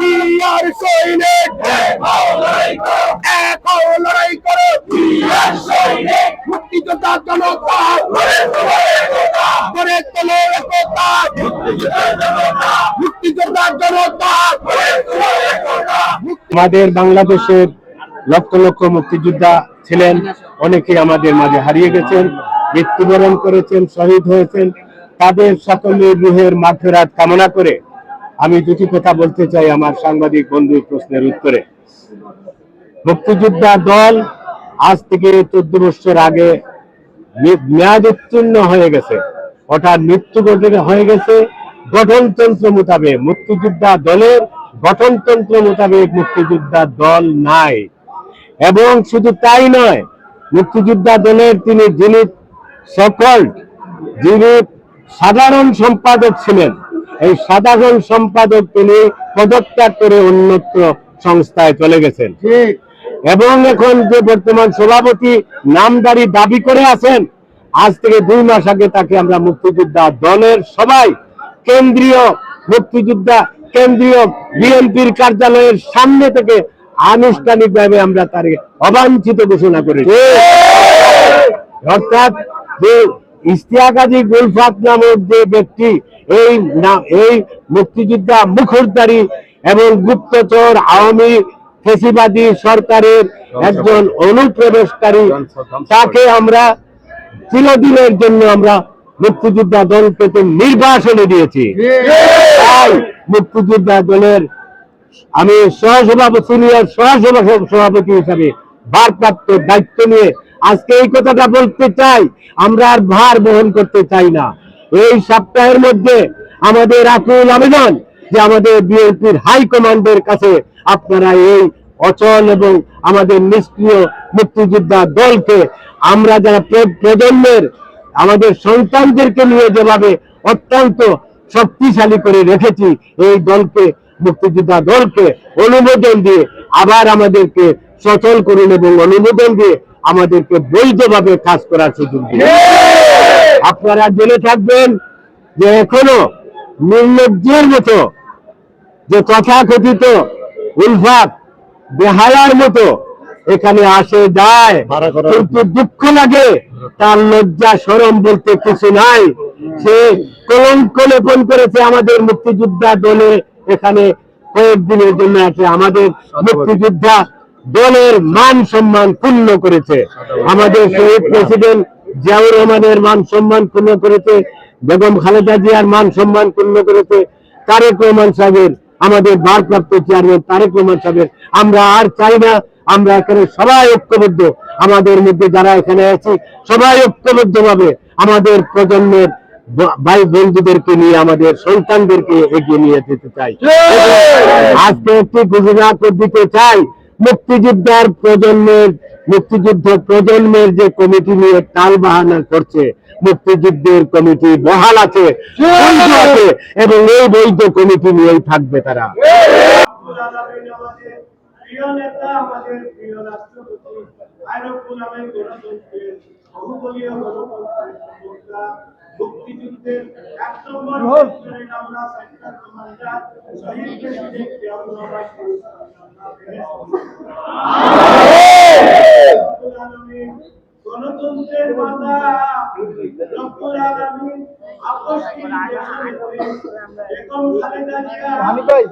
বিয়ার এক লড়াই করো। গড়ে তোলো একতা। আমাদের বাংলাদেশের লক্ষ লক্ষ মুক্তিযোদ্ধা ছিলেন। অনেকে আমাদের মাঝে হারিয়ে গেছেন, মৃত্যুবরণ করেছেন, শহীদ হয়েছেন। তাদের সকলের রুহের মাঠেরাত কামনা করে আমি দুটি কথা বলতে চাই আমার সাংবাদিক বন্ধুর প্রশ্নের উত্তরে। মুক্তিযোদ্ধা দল আজ থেকে চোদ্দ বছর আগে মেয়াদ উত্তীর্ণ হয়ে গেছে। ওটার মৃত্যু হয়ে গেছে। গঠনতন্ত্র মোতাবেক মুক্তিযোদ্ধা দলের গঠনতন্ত্র মোতাবেক মুক্তিযোদ্ধা দল নাই। এবং শুধু তাই নয়, মুক্তিযোদ্ধা দলের তিনি যিনি সকল যিনি সাধারণ সম্পাদক ছিলেন এই সাধারণ সম্পাদক তিনি পদত্যাগ করে অন্যত্র সংস্থায় চলে গেছেন। এবং এখন যে বর্তমান সভাপতি নামদারি দাবি করে আছেন আজ থেকে দুই মাস আগে তাকে আমরা মুক্তিযোদ্ধা দলের সবাই কেন্দ্রীয় মুক্তিযোদ্ধা কেন্দ্রীয় বিএনপির কার্যালয়ের সামনে থেকে আনুষ্ঠানিকভাবে আমরা তার অবাঞ্ছিত ঘোষণা করেছি। অর্থাৎ যে ইস্তিয়াকাজী গুলফাত নামক যে ব্যক্তি, এই এই মুক্তিযোদ্ধা মুখোশধারী এবং গুপ্তচর আওয়ামী ফেসিবাদী সরকারের একজন অনুপ্রবেশকারী, তাকে আমরা চিরদিনের জন্য আমরা মুক্তিযোদ্ধা দলকে তো নির্বাসনে দিয়েছি। তাই মুক্তিযোদ্ধা দলের আমি সহসভাপতি, সিনিয়র সহসভা সভাপতি হিসাবে ভারপ্রাপ্ত দায়িত্ব নিয়ে আজকে এই কথাটা বলতে চাই, আমরা আর ভার বহন করতে চাই না। এই সপ্তাহের মধ্যে আমাদের আকুল আবেদন যে আমাদের বিএনপির হাই কমান্ডের কাছে আপনারা এই অচল এবং আমাদের নিষ্ক্রিয় মুক্তিযোদ্ধা দলকে, আমরা যারা প্র- প্রজন্মের আমাদের সন্তানদেরকে নিয়ে যেভাবে অত্যন্ত শক্তিশালী করে রেখেছি, এই দলকে, মুক্তিযোদ্ধা দলকে অনুমোদন দিয়ে আবার আমাদেরকে সচল করুন এবং অনুমোদন দিয়ে আমাদেরকে বৈধভাবে কাজ করার সুযোগ দিন। আপনারা জেনে থাকবেন যে এখনও নির্লজ্জের মতো যে তথাকথিত উলফাত বেহায়ার মতো এখানে আসে যায়। কিন্তু দুঃখ লাগে তার লজ্জা সরম বলতে কিছু নাই। সে কলঙ্ক লেপন করেছে আমাদের মুক্তিযোদ্ধা দলে। এখানে কয়েকদিনের জন্য আছে আমাদের মুক্তিযোদ্ধা দলের মান সম্মান পূর্ণ করেছে। আমাদের শহীদ প্রেসিডেন্ট জিয়াউর রহমানের মান সম্মান পূর্ণ করেছে বেগম খালেদা জিয়ার মান সম্মান পূর্ণ করেছে তারেক রহমান সাহেবের আমাদের ভারপ্রাপ্ত চেয়ারম্যান তারেক রহমান সাহেবের। আমরা আর চাই না আমরা এখানে সবাই ঐক্যবদ্ধ। আমাদের মধ্যে যারা এখানে আছি সবাই ঐক্যবদ্ধ ভাবে আমাদের প্রজন্মের ভাই বন্ধুদেরকে নিয়ে আমাদের সন্তানদেরকে এগিয়ে নিয়ে যেতে চাই। আজকে একটি ঘোষণা করে দিতে চাই মুক্তিযোদ্ধার প্রজন্মের, মুক্তিযুদ্ধ প্রজন্মের যে কমিটি নিয়ে টাল বাহানা করছে, মুক্তিযুদ্ধের কমিটি বহাল আছে এবং এই বৈধ কমিটি নিয়েই থাকবে তারা। প্রিয় নেতা, আমাদের প্রিয় রাষ্ট্রপতি গণতন্ত্রের বহুদলীয় গণতন্ত্রের গণতন্ত্রের মাতা রব্বুল আলামিন ভাই,